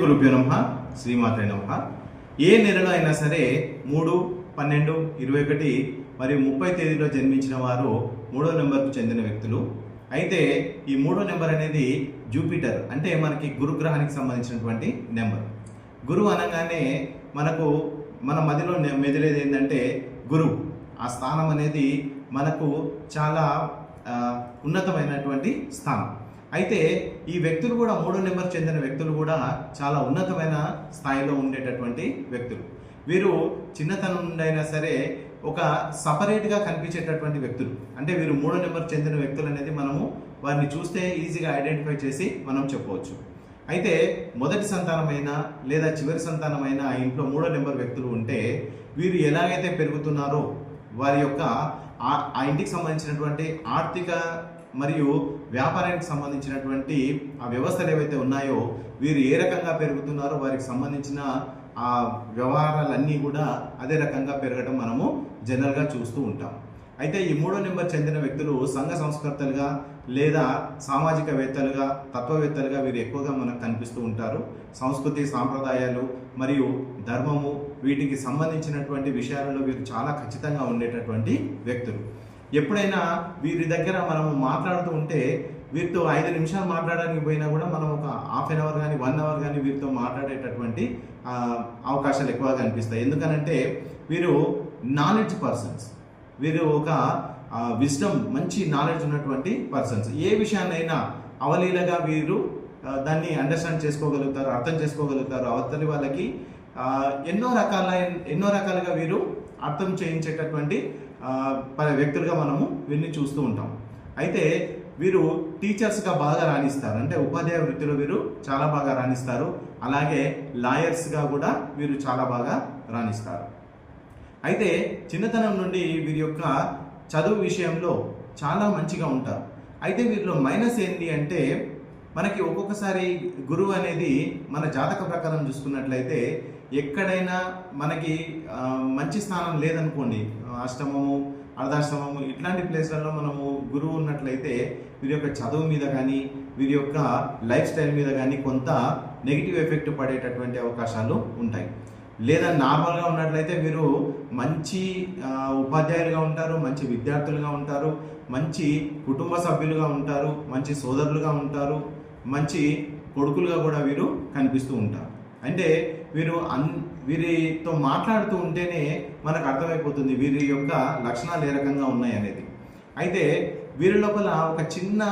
గురుభ్యో నమ శ్రీమాత నమ. ఏ నెలలో అయినా సరే మూడు పన్నెండు ఇరవై ఒకటి మరియు ముప్పై తేదీలో జన్మించిన వారు మూడో నెంబర్కు చెందిన వ్యక్తులు. అయితే ఈ మూడో నెంబర్ అనేది జూపిటర్ అంటే మనకి గురుగ్రహానికి సంబంధించినటువంటి నెంబర్. గురువు అనగానే మనకు మన మదిలో నె- మెదిలేది ఏంటంటే గురువు. ఆ స్థానం అనేది మనకు చాలా ఉన్నతమైనటువంటి స్థానం. అయితే ఈ వ్యక్తులు కూడా మూడో నెంబర్ చెందిన వ్యక్తులు కూడా చాలా ఉన్నతమైన స్థాయిలో ఉండేటటువంటి వ్యక్తులు. వీరు చిన్నతనం నుండైనా సరే ఒక సపరేట్గా కనిపించేటటువంటి వ్యక్తులు. అంటే వీరు మూడో నెంబర్ చెందిన వ్యక్తులు అనేది మనము వారిని చూస్తే ఈజీగా ఐడెంటిఫై చేసి మనం చెప్పవచ్చు. అయితే మొదటి సంతానమైన లేదా చివరి సంతానమైన ఆ ఇంట్లో మూడో నెంబర్ వ్యక్తులు ఉంటే వీరు ఎలాగైతే పెరుగుతున్నారో వారి యొక్క ఆ- ఆ ఇంటికి సంబంధించినటువంటి ఆర్థిక మరియు వ్యాపారానికి సంబంధించినటువంటి ఆ వ్యవస్థలు ఏవైతే ఉన్నాయో వీరు ఏ రకంగా పెరుగుతున్నారో వారికి సంబంధించిన ఆ వ్యవహారాలన్నీ కూడా అదే రకంగా పెరగడం మనము జనరల్గా చూస్తూ ఉంటాం. అయితే ఈ మూడో నెంబర్ చెందిన వ్యక్తులు సంఘ సంస్కర్తలుగా లేదా సామాజికవేత్తలుగా తత్వవేత్తలుగా వీరు ఎక్కువగా మనకు కనిపిస్తూ ఉంటారు. సంస్కృతి సాంప్రదాయాలు మరియు ధర్మము వీటికి సంబంధించినటువంటి విషయాలలో వీరు చాలా ఖచ్చితంగా ఉండేటటువంటి వ్యక్తులు. ఎప్పుడైనా వీరి దగ్గర మనము మాట్లాడుతూ ఉంటే వీరితో ఐదు నిమిషాలు మాట్లాడడానికి పోయినా కూడా మనం ఒక హాఫ్ అన్ అవర్ కానీ వన్ అవర్ కానీ వీరితో మాట్లాడేటటువంటి అవకాశాలు ఎక్కువగా కనిపిస్తాయి. ఎందుకనంటే వీరు నాలెడ్జ్ పర్సన్స్ వీరు ఒక విజ్డమ్ మంచి నాలెడ్జ్ ఉన్నటువంటి పర్సన్స్ ఏ విషయాన్నైనా అవలీలగా వీరు దాన్ని అండర్స్టాండ్ చేసుకోగలుగుతారు అర్థం చేసుకోగలుగుతారు. అవతలి వాళ్ళకి ఎన్నో రకాల ఎన్నో రకాలుగా వీరు అర్థం చేయించేటటువంటి వ్యక్తులుగా మనము వీరిని చూస్తూ ఉంటాం. అయితే వీరు టీచర్స్గా బాగా రాణిస్తారు. అంటే ఉపాధ్యాయ వృత్తిలో వీరు చాలా బాగా రాణిస్తారు. అలాగే లాయర్స్గా కూడా వీరు చాలా బాగా రాణిస్తారు. అయితే చిన్నతనం నుండి వీరి యొక్క చదువు విషయంలో చాలా మంచిగా ఉంటారు. అయితే వీరిలో మైనస్ ఏంటి అంటే మనకి ఒక్కొక్కసారి గురువు అనేది మన జాతక ప్రకారం చూసుకున్నట్లయితే ఎక్కడైనా మనకి మంచి స్థానం లేదనుకోండి అష్టమము అర్ధాశ్రమము ఇట్లాంటి ప్లేస్లలో మనము గురువు ఉన్నట్లయితే వీరి యొక్క చదువు మీద కానీ వీరి యొక్క లైఫ్ స్టైల్ మీద కానీ కొంత నెగిటివ్ ఎఫెక్ట్ పడేటటువంటి అవకాశాలు ఉంటాయి. లేదా నార్మల్గా ఉన్నట్లయితే వీరు మంచి ఉపాధ్యాయులుగా ఉంటారు మంచి విద్యార్థులుగా ఉంటారు మంచి కుటుంబ సభ్యులుగా ఉంటారు మంచి సోదరులుగా ఉంటారు మంచి కొడుకులుగా కూడా వీరు కనిపిస్తూ ఉంటారు. అంటే వీరు అన్ వీరితో మాట్లాడుతూ ఉంటేనే మనకు అర్థమైపోతుంది వీరి యొక్క లక్షణాలు ఏ రకంగా ఉన్నాయి అనేది. అయితే వీరి లోపల ఒక చిన్న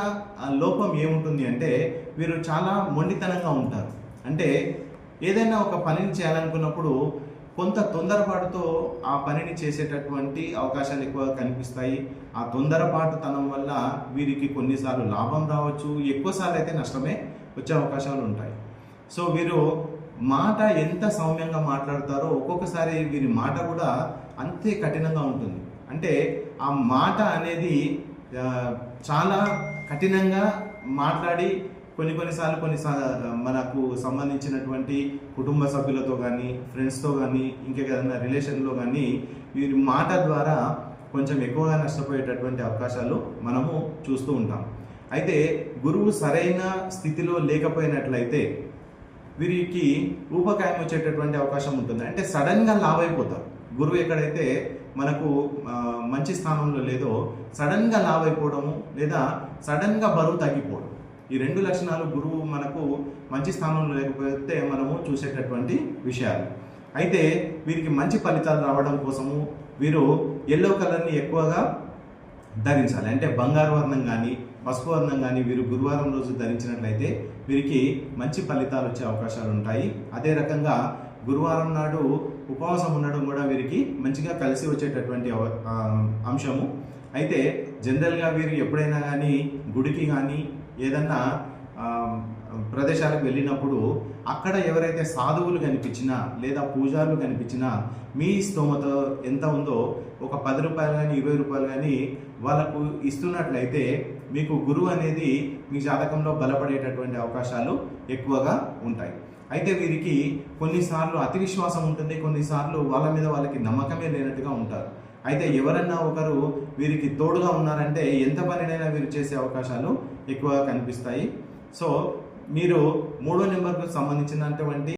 లోపం ఏముంటుంది అంటే వీరు చాలా మొండితనంగా ఉంటారు. అంటే ఏదైనా ఒక పనిని చేయాలనుకున్నప్పుడు కొంత తొందరపాటుతో ఆ పనిని చేసేటటువంటి అవకాశాలు ఎక్కువగా కనిపిస్తాయి. ఆ తొందరపాటుతనం వల్ల వీరికి కొన్నిసార్లు లాభం రావచ్చు ఎక్కువసార్లు అయితే నష్టమే వచ్చే అవకాశాలు ఉంటాయి. సో వీరు మాట ఎంత సౌమ్యంగా మాట్లాడతారో ఒక్కొక్కసారి వీరి మాట కూడా అంతే కఠినంగా ఉంటుంది. అంటే ఆ మాట అనేది చాలా కఠినంగా మాట్లాడి కొన్ని కొన్నిసార్లు కొన్ని మనకు సంబంధించినటువంటి కుటుంబ సభ్యులతో కానీ ఫ్రెండ్స్తో కానీ ఇంకేదైనా రిలేషన్లో కానీ వీరి మాట ద్వారా కొంచెం ఎక్కువగా నష్టపోయేటటువంటి అవకాశాలు మనము చూస్తూ ఉంటాం. అయితే గురువు సరైన స్థితిలో లేకపోయినట్లయితే వీరికి ఊపకాయం వచ్చేటటువంటి అవకాశం ఉంటుంది. అంటే సడన్గా లావ్ అయిపోతారు గురువు ఎక్కడైతే మనకు మంచి స్థానంలో లేదో సడన్గా లావ్ అయిపోవడము లేదా సడన్గా బరువు తగ్గిపోవడం. ఈ రెండు లక్షణాలు గురువు మనకు మంచి స్థానంలో లేకపోతే మనము చూసేటటువంటి విషయాలు. అయితే వీరికి మంచి ఫలితాలు రావడం కోసము వీరు ఎల్లో కలర్ని ఎక్కువగా ధరించాలి. అంటే బంగారు వర్ణం కానీ పసుపు వర్ణం కానీ వీరు గురువారం రోజు ధరించినట్లయితే వీరికి మంచి ఫలితాలు వచ్చే అవకాశాలు ఉంటాయి. అదే రకంగా గురువారం నాడు ఉపవాసం ఉండడం కూడా వీరికి మంచిగా కలిసి వచ్చేటటువంటి అవ- అంశము. అయితే జనరల్గా వీరు ఎప్పుడైనా కానీ గుడికి కానీ ఏదన్నా ప్రదేశాలకు వెళ్ళినప్పుడు అక్కడ ఎవరైతే సాధువులు కనిపించినా లేదా పూజారులు కనిపించినా మీ స్తోమత ఎంత ఉందో ఒక పది రూపాయలు కానీ ఇరవై రూపాయలు కానీ వాళ్ళకు ఇస్తున్నట్లయితే మీకు గురువు అనేది మీ జాతకంలో బలపడేటటువంటి అవకాశాలు ఎక్కువగా ఉంటాయి. అయితే వీరికి కొన్నిసార్లు అతి విశ్వాసం ఉంటుంది కొన్నిసార్లు వాళ్ళ మీద వాళ్ళకి నమ్మకమే లేనట్టుగా ఉంటారు. అయితే ఎవరన్నా ఒకరు వీరికి తోడుగా ఉన్నారంటే ఎంత పనినైనా వీరు చేసే అవకాశాలు ఎక్కువగా కనిపిస్తాయి. సో మీరు మూడో నెంబర్కు సంబంధించినటువంటి